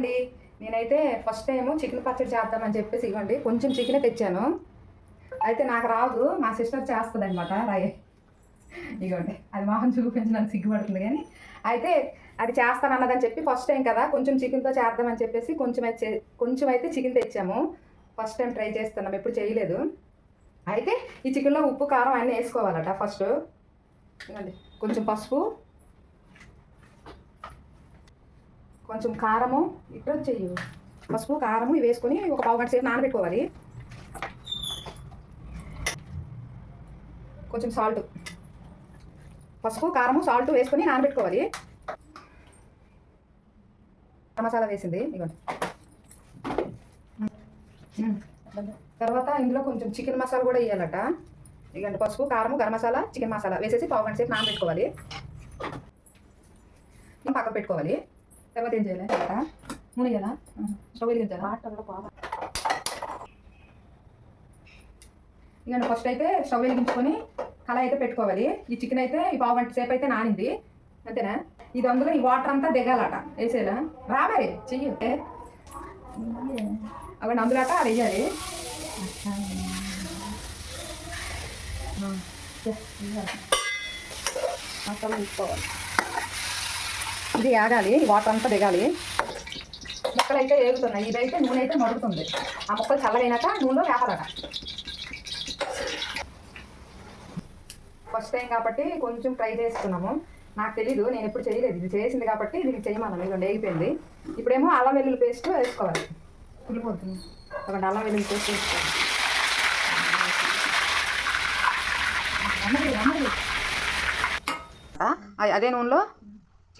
అండి నేనైతే first time chicken పచ్చడి చేద్దామని చెప్పేసి ఇవ్వండి. కొంచెం చికెన్ తెచ్చాను. అయితే నాకు రాదు. మా సిస్టర్ చేస్తుంది అనమాట రాయే. ఇవ్వండి అది మొహం చూపించడానికి సిగ్గుపడుతుంది కానీ. అయితే అది చేస్తానన్నదని చెప్పి ఫస్ట్ టైం కదా కొంచెం చికెన్తో చేద్దామని చెప్పేసి కొంచెం అయితే కొంచెం అయితే చికెన్ తెచ్చాము. ఫస్ట్ టైం ట్రై చేస్తున్నాం. ఎప్పుడు చేయలేదు. అయితే ఈ చికెన్లో ఉప్పు కారం అన్నీ వేసుకోవాలట ఫస్ట్ ఇవ్వండి కొంచెం పసుపు కొంచెం కారము ఇట్లా చెయ్యి. పసుపు కారము ఇవి వేసుకొని ఒక పావు గంట సేపు నానబెట్టుకోవాలి. కొంచెం సాల్ట్ పసుపు కారము సాల్ట్ వేసుకొని నానబెట్టుకోవాలి. మసాలా వేసింది ఇవ్వండి తర్వాత ఇందులో కొంచెం చికెన్ మసాలా కూడా వేయాలట. ఇవ్వండి పసుపు కారము గరం మసాలా చికెన్ మసాలా వేసేసి పావు గంట సేపు నానబెట్టుకోవాలి. పక్కన పెట్టుకోవాలి. తర్వాత ఏం చేయాలి నూనె కదా స్టవ్ వెలిగించాలా ఇక ఫస్ట్ అయితే స్టవ్ వెలిగించుకొని కళాయి అయితే పెట్టుకోవాలి ఈ చికెన్ అయితే ఈ పావు గంట సేపు అయితే నానింది అంతేనా ఇది అందులో ఈ వాటర్ అంతా దిగాలట వేసేలా రాబే చెయ్యి అవి అందులో అట అది వేయాలి మసాలా తీసుకోవాలి ఇది ఆగాలి వాటర్ అంతా దిగాలి. ముక్కలు అయితే ఏగుతున్నాయి ఇదైతే నూనె అయితే మరుగుతుంది. ఆ ముక్కలు చల్లగైనాక నూనెలో వేపాలట. ఫస్ట్ టైం కాబట్టి కొంచెం ట్రై చేస్తున్నాము. నాకు తెలీదు నేను ఎప్పుడు చేయలేదు. ఇది చేసింది కాబట్టి దీనికి చేయమన్నాను ఇదిగోండి వేగిపోయింది. ఇప్పుడేమో అల్లం వెల్లుల్లి పేస్ట్ వేసుకోవాలి. కుళ్ళిపోతుంది ఒకటి అల్లం వెల్లుల్లి పేస్ట్ వేసుకోవాలి. అదే నూనెలో?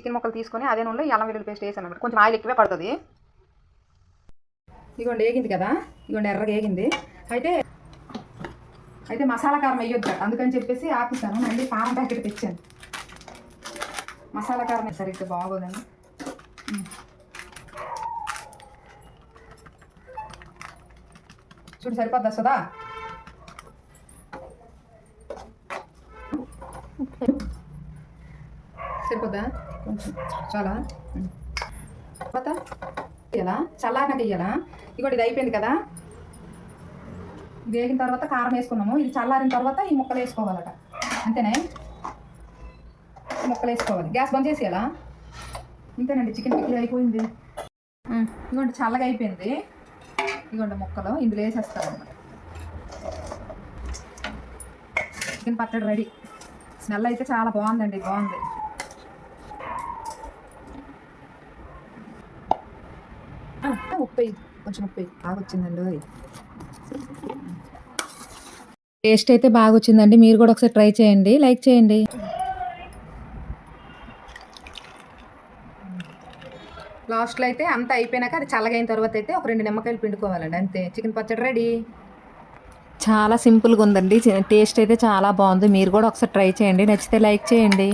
చికెన్ ముక్కలు తీసుకొని అదే నూనెలో ఈ అల్లం వెల్లుల్లి పేస్ట్ వేసాను అన్నమాట కొంచెం ఆయిల్ ఎక్కువే పడుతుంది. ఇదిగోండి వేగింది కదా? ఇదిగోండి ఎర్రగా వేగింది. అయితే అయితే మసాలా కారం వేయొద్దు. అందుకని చెప్పేసి ఆపిస్తాను మళ్ళీ కారం ప్యాకెట్ తెచ్చాను. మసాలా కారం సరిగ్గా బాగోదండి. చూడు సరిపోద్దా సుధా? సరిపోద్దా? చాలా తర్వాత ఇయ్యాలా? చల్లారినాక ఇయ్యాలా? ఇగోటి ఇది అయిపోయింది కదా. వేగిన తర్వాత కారం వేసుకున్నాము. ఇది చల్లారిన తర్వాత ఈ ముక్కలు వేసుకోవాలట. అంతేనే? ముక్కలు వేసుకోవాలి. గ్యాస్ బంద్ చేసేయాలా ఇంతేనండి చికెన్ పిక్కిల్ అయిపోయింది. ఇదిగోండి చల్లగా అయిపోయింది. ఇదిగోండి ముక్కలు. ఇందులో వేసేస్తాం చికెన్ పచ్చడి రెడీ. స్మెల్ అయితే చాలా బాగుందండి బాగుంది ఆ, ఉప్పు కొంచెం ఉప్పు బాగా వచ్చిందండి టేస్ట్ అయితే బాగా వచ్చిందండి మీరు కూడా ఒకసారి ట్రై చేయండి. లైక్ చేయండి. లాస్ట్లో అయితే అంతా అయిపోయినాక అది చల్లగైన తర్వాత అయితే ఒక రెండు నిమ్మకాయలు పిండుకోవాలండి. అంతే. చికెన్ పచ్చడి రెడీ? చాలా సింపుల్గా ఉందండి టేస్ట్ అయితే చాలా బాగుంది. మీరు కూడా ఒకసారి ట్రై చేయండి. నచ్చితే లైక్ చేయండి.